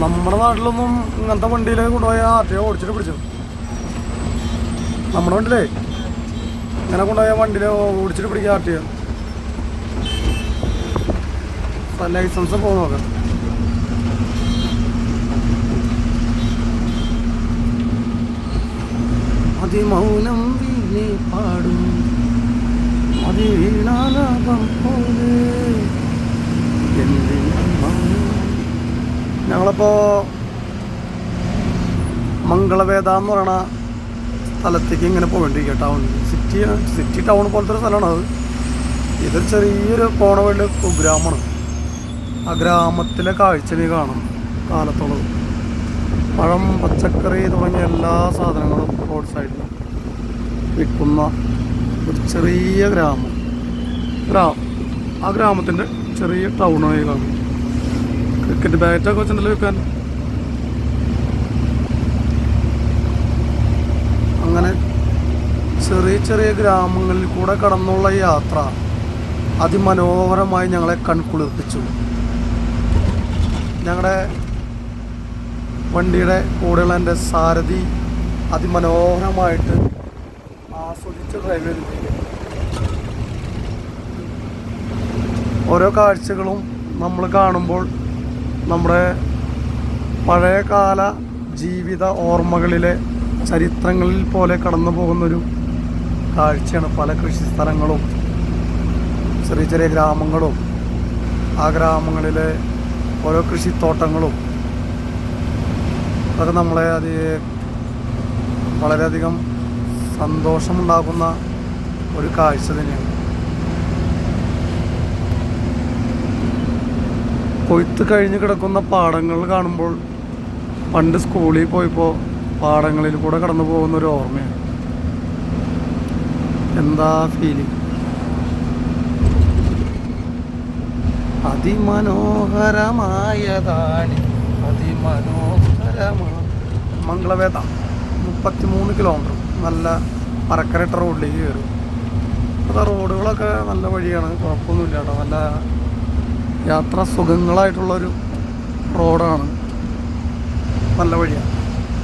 നമ്മുടെ നാട്ടിലൊന്നും ഇങ്ങനത്തെ വണ്ടിയിലേക്ക് കൊണ്ടുപോയ ആർട്ടിയെ ഓടിച്ചിട്ട് പിടിച്ചു നമ്മുടെ വണ്ടിയിലേ ഇങ്ങനെ കൊണ്ടുപോയ വണ്ടിയിൽ ഓടിച്ചിട്ട് പിടിക്കുക ആർട്ടിയെ ലൈസൻസ് പോകും നോക്കാം. അതിമൗനം വീണേ പാടും. അതിവീണാലാപം പോലെ. എന്തിന് ഞങ്ങളിപ്പോൾ മംഗളവേദ എന്ന് പറയണ സ്ഥലത്തേക്ക് ഇങ്ങനെ പോകേണ്ടിരിക്കുക ടൗൺ സിറ്റി സിറ്റി ടൗൺ പോലത്തെ ഒരു സ്ഥലമാണ് അത്. ഇതൊരു ചെറിയൊരു പോണ വേണ്ടി കുഗ്രാമമാണ്. ആ ഗ്രാമത്തിലെ കാഴ്ച നീ കാണും കാലത്തുള്ളത് പഴം പച്ചക്കറി തുടങ്ങിയ എല്ലാ സാധനങ്ങളും റോഡ് സൈഡിൽ വിൽക്കുന്ന ഒരു ചെറിയ ഗ്രാമം. ഗ്രാമം ആ ഗ്രാമത്തിന്റെ ചെറിയ ടൗണായി കാണും. ക്രിക്കറ്റ് ബാറ്റൊക്കെ വെച്ചിട്ടുണ്ടല്ലോ വെക്കാൻ അങ്ങനെ ചെറിയ ചെറിയ ഗ്രാമങ്ങളിൽ കൂടെ കടന്നുള്ള യാത്ര അതിമനോഹരമായി ഞങ്ങളെ കൺകുളിർപ്പിച്ചു. ഞങ്ങളുടെ വണ്ടിയുടെ കൂടെയുള്ള എന്റെ സാരഥി അതിമനോഹരമായിട്ട് ആസ്വദിച്ച് ഡ്രൈവ് ചെയ്തിട്ടുണ്ട് ഓരോ കാഴ്ചകളും നമ്മൾ കാണുമ്പോൾ നമ്മുടെ പഴയകാല ജീവിത ഓർമ്മകളിലെ ചരിത്രങ്ങളിൽ പോലെ കടന്നു പോകുന്നൊരു കാഴ്ചയാണ് പല കൃഷി സ്ഥലങ്ങളും ചെറിയ ചെറിയ ഗ്രാമങ്ങളും ആ ഗ്രാമങ്ങളിലെ ഓരോ കൃഷിത്തോട്ടങ്ങളും അതൊക്കെ നമ്മളെ അത് വളരെയധികം സന്തോഷമുണ്ടാക്കുന്ന ഒരു കാഴ്ച തന്നെയാണ്. കൊയ്ത്ത് കഴിഞ്ഞ് കിടക്കുന്ന പാടങ്ങൾ കാണുമ്പോൾ പണ്ട് സ്കൂളിൽ പോയപ്പോൾ പാടങ്ങളിൽ കൂടെ കടന്നു പോകുന്ന ഒരു ഓർമ്മയാണ്. എന്താ ഫീലിംഗ് അതിമനോഹരമായതാണ്. അതിമനോഹരമാണ് മംഗളവേദ മുപ്പത്തിമൂന്ന് കിലോമീറ്റർ നല്ല പറക്കരട്ട റോഡിലേക്ക് കയറും അപ്പോൾ റോഡുകളൊക്കെ നല്ല വഴിയാണ്. കുഴപ്പമൊന്നുമില്ല കേട്ടോ. നല്ല യാത്ര സുഖങ്ങളായിട്ടുള്ളൊരു റോഡാണ്. നല്ല വഴിയാണ്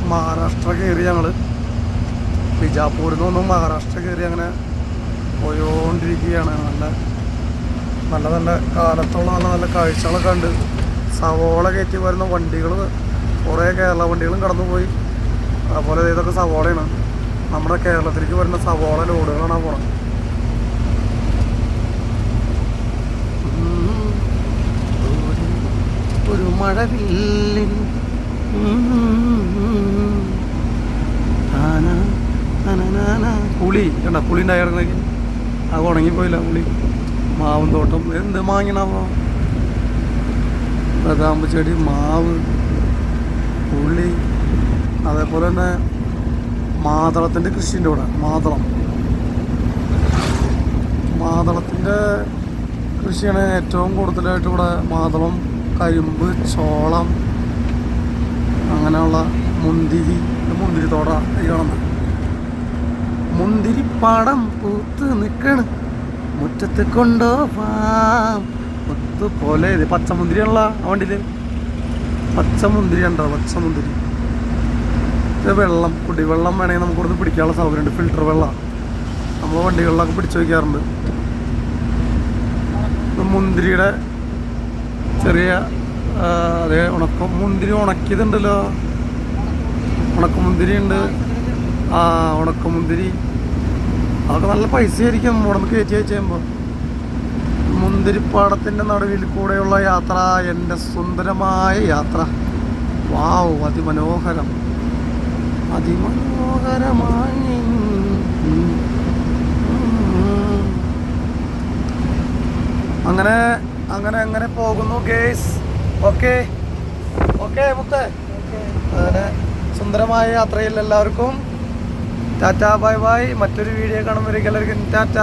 മഹാരാഷ്ട്ര കയറി ഞങ്ങൾ ബിജാപൂരിൽ നിന്നും മഹാരാഷ്ട്ര കയറി അങ്ങനെ പോയോണ്ടിരിക്കുകയാണ്. നല്ല നല്ല നല്ല കാലത്തുള്ള നല്ല നല്ല കാഴ്ചകളൊക്കെ ഉണ്ട് സവോള കയറ്റി വരുന്ന വണ്ടികൾ കുറേ കേരള വണ്ടികളും കടന്നുപോയി. അതുപോലെ ഇതൊക്കെ സവോളയാണ്. നമ്മുടെ കേരളത്തിലേക്ക് വരുന്ന സവോള ലോഡുകളാണ് പോണത് ഉം. ഒരു- ഒരു മഴവില്ലിൻ. പുളി കണ്ട? പുളി ഉണ്ടായിരുന്നെങ്കിൽ അത് ഉണങ്ങിപ്പോയില്ല പുളി. മാവും തോട്ടം. എന്ത് മാങ്ങണപ്പോ ബദാമ്പ് ചെടി മാവ് പുളി. അതേപോലെ തന്നെ മാതളത്തിന്റെ കൃഷിന്റെ കൂടെ മാതളം. മാതളത്തിന്റെ കൃഷിയാണ് ഏറ്റവും കൂടുതലായിട്ട് ഇവിടെ മാതളം കരിമ്പ് ചോളം അങ്ങനെയുള്ള മുന്തിരി മുന്തിരി തോട ഈ കാണുന്നത്. പടം പൂത്ത് നിൽക്കണ് മുറ്റത്ത് കൊണ്ടുപോവാം മുത്ത് പോലെ ഇത് പച്ചമുന്തിരിയാണല്ലോ ആ വണ്ടിയിൽ പച്ചമുന്തിരി ഉണ്ടോ പച്ചമുന്തിരി വെള്ളം കുടിവെള്ളം വേണമെങ്കിൽ നമുക്ക് ഇവിടുന്ന് പിടിക്കാനുള്ള സൗകര്യമുണ്ട്. ഫിൽട്ടർ വെള്ളം. നമ്മൾ വണ്ടികളിലൊക്കെ പിടിച്ചു വയ്ക്കാറുണ്ട്. മുന്തിരിയുടെ ചെറിയ അതെ ഉണക്കം മുന്തിരി ഉണക്കിയതുണ്ടല്ലോ. ഉണക്കമുന്തിരി ഉണ്ട് ആ ഉണക്ക ഉണക്കമുന്തിരി അതൊക്കെ നല്ല പൈസ ആയിരിക്കും ഉടമ്പ് കയറ്റി അയച്ചു കഴിയുമ്പോൾ മുന്തിരിപ്പാടത്തിന്റെ നടുവിൽ കൂടെയുള്ള യാത്ര എന്റെ സുന്ദരമായ യാത്ര. വാവ് അതിമനോഹരം. അതിമനോഹരമായി അങ്ങനെ അങ്ങനെ അങ്ങനെ പോകുന്നു ഗേസ് ഓക്കെ ഓക്കെ മുത്തേ. അങ്ങനെ സുന്ദരമായ യാത്രയിൽ എല്ലാവർക്കും. Tata bye bye. മറ്റൊരു വീഡിയോ കാണുമ്പോഴേക്കും എല്ലാവർക്കും ടാറ്റ.